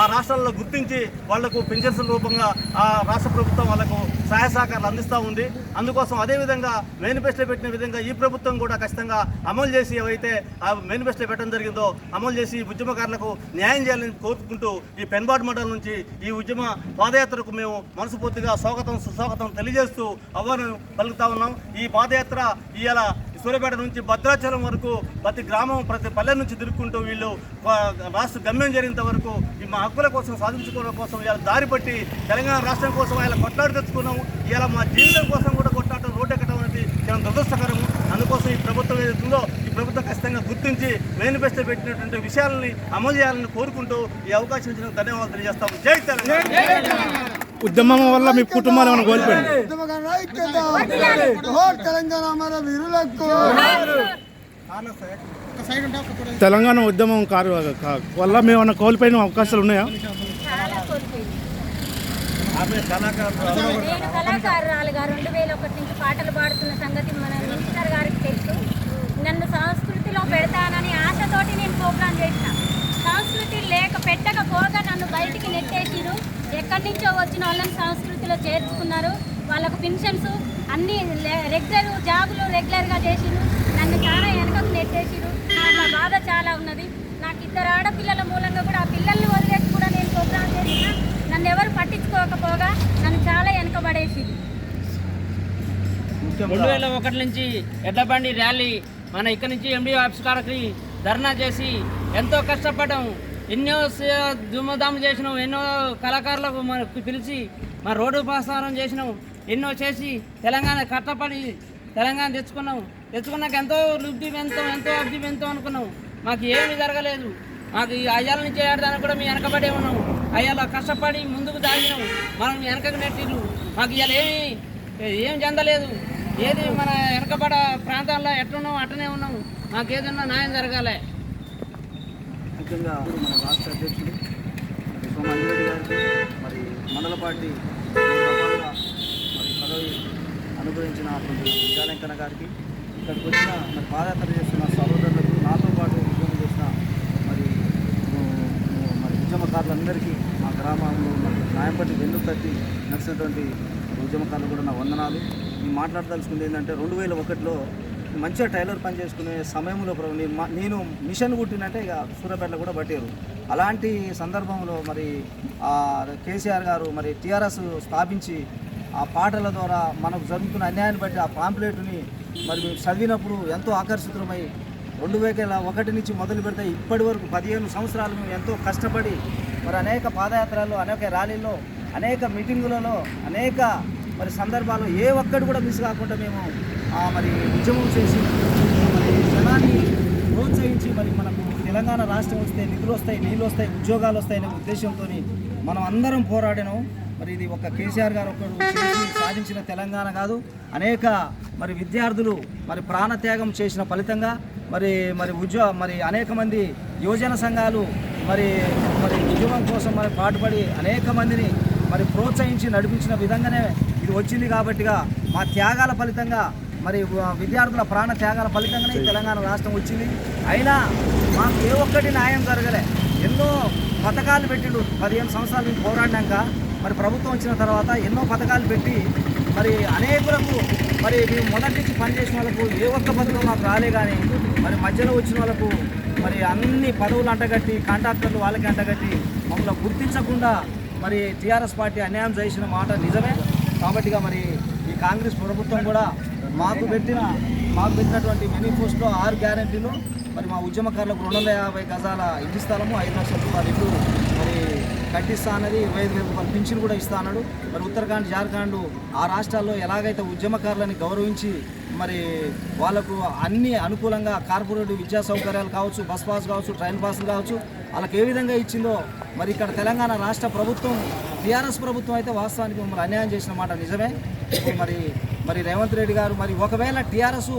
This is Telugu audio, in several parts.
ఆ రాష్ట్రాల్లో గుర్తించి వాళ్ళకు పెన్షన్స్ రూపంగా ఆ రాష్ట్ర ప్రభుత్వం వాళ్ళకు సహాయ సహకారాలు అందిస్తూ ఉంది. అందుకోసం అదేవిధంగా మేనిఫెస్టో పెట్టిన విధంగా ఈ ప్రభుత్వం కూడా ఖచ్చితంగా అమలు చేసి ఏవైతే ఆ మేనిఫెస్టో పెట్టడం జరిగిందో అమలు చేసి ఈ ఉద్యమకారులకు న్యాయం చేయాలని కోరుకుంటూ ఈ పెన్బాడ్ మండలం నుంచి ఈ ఉద్యమ పాదయాత్రకు మేము మనస్ఫూర్తిగా స్వాగతం సుస్వాగతం తెలియజేస్తూ అవ్వను పలుకుతా ఉన్నాం. ఈ పాదయాత్ర ఇవాళ సూర్యాపేట నుంచి భద్రాచలం వరకు ప్రతి గ్రామం ప్రతి పల్లె నుంచి తిరుక్కుంటూ వీళ్ళు రాష్ట్ర గమ్యం జరిగినంత వరకు ఈ మా హక్కుల కోసం సాధించుకోవడం కోసం ఇలా దారి పట్టి తెలంగాణ రాష్ట్రం కోసం ఇలా కొట్లాడి తెచ్చుకున్నాము. ఇలా మా జీవితం కోసం కూడా కొట్లాడటం రోడ్డు ఎక్కడం అనేది చాలా దురదృష్టకరము. అందుకోసం ఈ ప్రభుత్వం ఏదైతుందో ఈ ప్రభుత్వం ఖచ్చితంగా గుర్తించి మేనిఫెస్టో పెట్టినటువంటి విషయాలని అమలు చేయాలని కోరుకుంటూ ఈ అవకాశం ఇచ్చిన ధన్యవాదాలు తెలియజేస్తాము. జై తెలంగాణ! ఉద్యమం వల్ల మీ కుటుంబాలు ఏమైనా కోల్పోయింది తెలంగాణ ఉద్యమం కారు వల్ల మేము ఏమైనా కోల్పోయిన అవకాశాలు ఉన్నాయా? నేను కళాకారురాలుగా రెండు వేల ఒకటి నుంచి పాటలు పాడుతున్న సంగతి మన మినిస్టర్ గారికి తెలుసు. నన్ను సంస్కృతిలో పెడతానని ఆశతోటి నేను ప్రోగ్రాం చేసిన. సంస్కృతి లేక పెట్టకపోగా నన్ను బయటికి నెట్టేసిరు ఎక్కడి నుంచో వచ్చిన వాళ్ళని సంస్కృతిలో చేర్చుకున్నారు. వాళ్ళకు పెన్షన్స్ అన్ని రెగ్యులర్ జాబులు రెగ్యులర్గా చేసిరు నన్ను చాలా వెనకకు నెట్టేసిరు నాకు ఆ బాధ చాలా ఉన్నది. నాకు ఇద్దరు ఆడపిల్లల మూలంగా కూడా ఆ పిల్లల్ని వదిలేసి కూడా నేను ప్రోగ్రాం చేసిన నన్ను ఎవరు పట్టించుకోకపోగా నన్ను చాలా వెనకబడేసిరు రెండు వేల ఒకటి నుంచి ఎడ్ల బండి ర్యాలీ మన ఇక్కడ నుంచి ఎండి ఆఫీస్ కాడకి ధర్నా చేసి ఎంతో కష్టపడ్డాం. ఎన్నో స- దుమ్మదాములు చేసినాం ఎన్నో కళాకారులకు మనకు పిలిచి మన రోడ్డు ప్రసారం చేసినాం ఎన్నో చేసి తెలంగాణ కట్టపడి తెలంగాణ తెచ్చుకున్నాం. తెచ్చుకున్నాక ఎంతో లబ్ధి ఎంతో ఎంతో అభివృద్ధి ఎంతో అనుకున్నాం. మాకు ఏమి జరగలేదు. మాకు ఈ అయ్యాల నుంచి ఆడదానికి కూడా మేము వెనకబడే ఉన్నాం. అయ్యాల కష్టపడి ముందుకు దాగినాం మనం వెనకకు నెట్టిరు మాకు ఇవాళ ఏమి ఏం చెందలేదు. ఏది మన వెనకబడ ప్రాంతాల్లో ఎట్లున్నాం అట్టనే ఉన్నాం. మాకు ఏదన్నా న్యాయం జరగాలి. ముఖ్యంగా మన రాష్ట్ర అధ్యక్షుడు మరి సోమాంజిరెడ్డి గారికి మరి మండల పార్టీ మరి పదవి అనుభవించిన విజయాలంకన గారికి ఇక్కడికి వచ్చిన మరి పాదయాత్ర చేస్తున్న సహోదరులకు నాతో పాటు ఉద్యమం చేసిన మరి మరి ఉద్యమకారులందరికీ మా గ్రామంలో మరి నాయపట్టి వెన్ను తట్టి నడిచినటువంటి ఉద్యమకారులు కూడా నా వందనాలు. నేను మాట్లాడదలుచుకుంది ఏంటంటే రెండు వేల ఒకటిలో మంచిగా టైలర్ పని చేసుకునే సమయంలో ప్ర- నేను మిషన్ కుట్టినంటే ఇక సూర్యాపేటలో కూడా పట్టారు. అలాంటి సందర్భంలో మరి కేసీఆర్ గారు మరి టీఆర్ఎస్ స్థాపించి ఆ పాటల ద్వారా మనకు జరుగుతున్న అన్యాయాన్ని బట్టి ఆ పాంప్లెట్ని మరి మేము చదివినప్పుడు ఎంతో ఆకర్షితులమై రెండు వేల ఒకటి నుంచి మొదలు పెడితే ఇప్పటి వరకు పదిహేను సంవత్సరాలు మేము ఎంతో కష్టపడి మరి అనేక పాదయాత్రల్లో అనేక ర్యాలీల్లో అనేక మీటింగులలో అనేక మరి సందర్భాల్లో ఏ ఒక్కటి కూడా మిస్ కాకుండా మేము మరి ఉద్యమం చేసి మరి జనాన్ని ప్రోత్సహించి మరి మనకు తెలంగాణ రాష్ట్రం వస్తే నిధులు వస్తాయి నీళ్ళు వస్తాయి ఉద్యోగాలు వస్తాయనే ఉద్దేశంతో మనం అందరం పోరాడినాం. మరి ఇది ఒక కేసీఆర్ గారు ఒకరు సాధించిన తెలంగాణ కాదు. అనేక మరి విద్యార్థులు మరి ప్రాణత్యాగం చేసిన ఫలితంగా మరి మరి ఉద్యో మరి అనేక మంది యువజన సంఘాలు మరి మరి ఉద్యమం కోసం మరి పాటుపడి అనేక మందిని మరి ప్రోత్సహించి నడిపించిన విధంగానే ఇది వచ్చింది కాబట్టిగా మా త్యాగాల ఫలితంగా మరి విద్యార్థుల ప్రాణ త్యాగాల ఫలితంగానే తెలంగాణ రాష్ట్రం వచ్చింది. అయినా మాకు ఏ ఒక్కటి న్యాయం జరగలే. ఎన్నో పథకాలు పెట్టిండు. పదిహేను సంవత్సరాలు మేము పోరాడినాక మరి ప్రభుత్వం వచ్చిన తర్వాత ఎన్నో పథకాలు పెట్టి మరి అనేకులకు మరి మేము మొదటి నుంచి పనిచేసిన వాళ్ళకు ఏ ఒక్క పథకం మాకు రాలే కానీ మరి మధ్యలో వచ్చిన వాళ్ళకు మరి అన్ని పదవులు అంటగట్టి కాంట్రాక్టర్లు వాళ్ళకి అంటగట్టి మమ్మల్ని గుర్తించకుండా మరి టీఆర్ఎస్ పార్టీ అన్యాయం చేసిన మాట నిజమే. కాబట్టిగా మరి ఈ కాంగ్రెస్ ప్రభుత్వం కూడా మాకు పెట్టిన మాకు పెట్టినటువంటి మేనిఫెస్టో ఆరు గ్యారంటీలు మరి మా ఉద్యమకారులకు రెండు వందల యాభై గజాల ఇంటి స్థలము ఐదు లక్షల రూపాయలు ఇల్లు మరి కట్టిస్తా అన్నది ఇరవై ఐదు వేల రూపాయలు పింఛన్ కూడా ఇస్తా అన్నాడు. మరి ఉత్తరాఖండ్ జార్ఖండ్ ఆ రాష్ట్రాల్లో ఎలాగైతే ఉద్యమకారులని గౌరవించి మరి వాళ్ళకు అన్ని అనుకూలంగా కార్పొరేట్ విద్యా సౌకర్యాలు కావచ్చు బస్ పాస్ కావచ్చు ట్రైన్ పాస్ కావచ్చు వాళ్ళకి ఏ విధంగా ఇచ్చిందో మరి ఇక్కడ తెలంగాణ రాష్ట్ర ప్రభుత్వం టీఆర్ఎస్ ప్రభుత్వం అయితే వాస్తవానికి మమ్మల్ని అన్యాయం చేసిన మాట నిజమే. మరి మరి రేవంత్ రెడ్డి గారు మరి ఒకవేళ టీఆర్ఎస్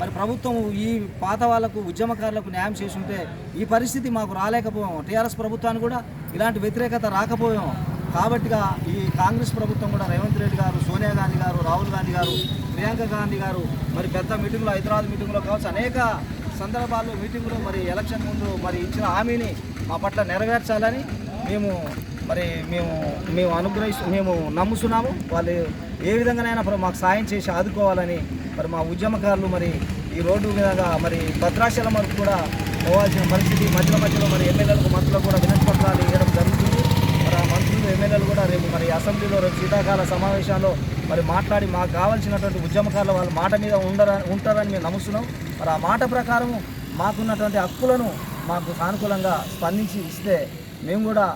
మరి ప్రభుత్వం ఈ పాత వాళ్ళకు ఉద్యమకారులకు న్యాయం చేసి ఉంటే ఈ పరిస్థితి మాకు రాలేకపోయాం. టీఆర్ఎస్ ప్రభుత్వానికి కూడా ఇలాంటి వ్యతిరేకత రాకపోయాం. కాబట్టిగా ఈ కాంగ్రెస్ ప్రభుత్వం కూడా రేవంత్ రెడ్డి గారు సోనియా గాంధీ గారు రాహుల్ గాంధీ గారు ప్రియాంక గాంధీ గారు మరి పెద్ద మీటింగ్లో హైదరాబాద్ మీటింగ్లో కావచ్చు అనేక సందర్భాల్లో మీటింగ్లో మరి ఎలక్షన్ ముందు మరి ఇచ్చిన హామీని మా పట్ల నెరవేర్చాలని మేము మరి మేము మేము అనుగ్రహిస్తూ మేము నమ్ముతున్నాము. వాళ్ళు ఏ విధంగానైనా మరి మాకు సాయం చేసి ఆదుకోవాలని మరి మా ఉద్యమకారులు మరి ఈ రోడ్డు మీద మరి భద్రాచలం వరకు కూడా పోవాల్సిన పరిస్థితి మధ్యలో మధ్యలో మరి ఎమ్మెల్యేలకు మంత్రులకు కూడా వినతి పత్రాలు ఇవ్వడం జరుగుతుంది. మరి ఆ మంత్రులు ఎమ్మెల్యేలు కూడా రేపు మరి అసెంబ్లీలో రేపు శీతాకాల సమావేశాల్లో మరి మాట్లాడి మాకు కావాల్సినటువంటి ఉద్యమకారులు వాళ్ళ మాట మీద ఉండరని ఉంటారని మేము నమ్ముతున్నాం. మరి ఆ మాట ప్రకారం మాకున్నటువంటి హక్కులను మాకు సానుకూలంగా స్పందించి ఇస్తే మేము కూడా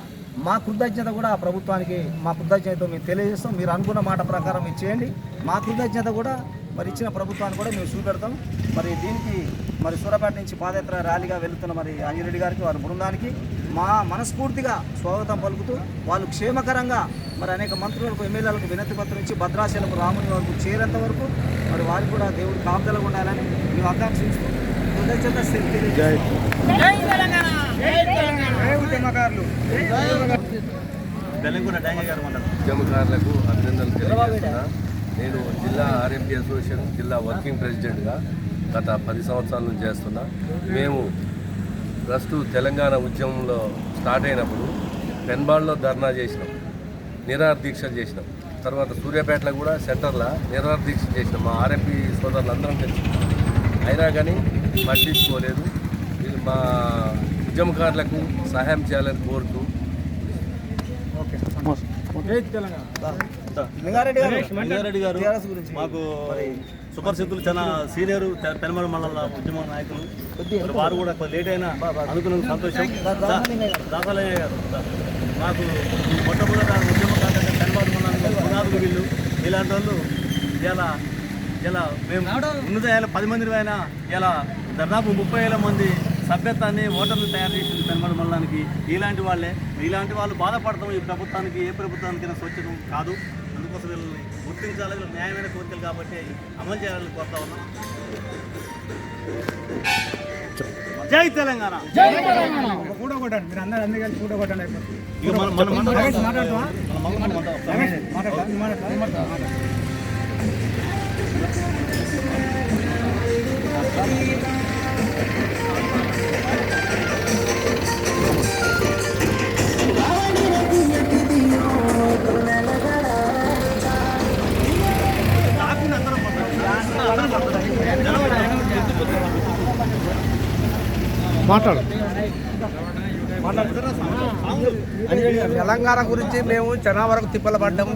మా కృతజ్ఞత కూడా ఆ ప్రభుత్వానికి మా కృతజ్ఞత మేము తెలియజేస్తాం. మీరు అనుకున్న మాట ప్రకారం మీరు చేయండి. మా కృతజ్ఞత కూడా మరి ఇచ్చిన ప్రభుత్వాన్ని కూడా మేము చూపెడతాం. మరి దీనికి మరి సూరపేట నుంచి పాదయాత్ర ర్యాలీగా వెళుతున్న మరి అంజిరెడ్డి గారికి వారి బృందానికి మా మనస్ఫూర్తిగా స్వాగతం పలుకుతూ వాళ్ళు క్షేమకరంగా మరి అనేక మంత్రులకు ఎమ్మెల్యేలకు వినతి పత్రం ఇచ్చి భద్రాచలం రాముని వరకు చేరేంత వరకు మరి వారికి కూడా దేవుడు కాపుదలకు ఉండాలని మేము ఆకాంక్షిస్తూ కృతజ్ఞత ఉద్యమకారులకు అభినందనలు తెలియజేస్తున్నా. నేను జిల్లా ఆర్ఎంపీ అసోసియేషన్ జిల్లా వర్కింగ్ ప్రెసిడెంట్గా గత పది సంవత్సరాల నుంచి చేస్తున్నా. మేము ఫస్ట్ తెలంగాణ ఉద్యమంలో స్టార్ట్ అయినప్పుడు పెన్బాల్లో ధర్నా చేసినాం. నిరాహార దీక్ష చేసినాం. తర్వాత సూర్యాపేటలో కూడా సెంటర్లో నిరాహార దీక్ష చేసినాం. మా ఆర్ఎంపీ సోదరులు అందరం కలిసి అయినా కానీ పట్టించుకోలేదు. వీళ్ళు మా ఉద్యమకారులకు సహాయం చేయాలని కోరుతూ. లింగారెడ్డి గారు. మాకు సుపరిస్థితులు చాలా సీనియర్ పెనమల మండల ఉద్యమ నాయకులు. వారు కూడా లేట్ అయినా అనుకున్న సంతోషం. దాదాలయ్య గారు. మాకు మొట్టమొదట ఉద్యమ పెనమల మండలంలో పునాదులు వీళ్ళు. ఇలాంటి వాళ్ళు ఇలా ఇలా మేము ఉన్నత ఇలా పది మంది అయినా ఇలా దాదాపు ముప్పై వేల మంది సభ్యత్వాన్ని ఓటర్లు తయారు చేసింది పెనమల మండలానికి ఇలాంటి వాళ్ళే. ఇలాంటి వాళ్ళు బాధపడతాం ఈ ప్రభుత్వానికి ఏ ప్రభుత్వానికైనా స్వచ్ఛతం కాదు. అందుకోసం వీళ్ళని గుర్తించాలి. వీళ్ళకి న్యాయమైన కోరికలు కాబట్టి అమలు చేయాలని కోరుతా ఉన్నాం. జై తెలంగాణ! ఇక మన మన మన మన మన మాట్లాడు. తెలంగాణ గురించి మేము చాలా వరకు తిప్పలు పడ్డాము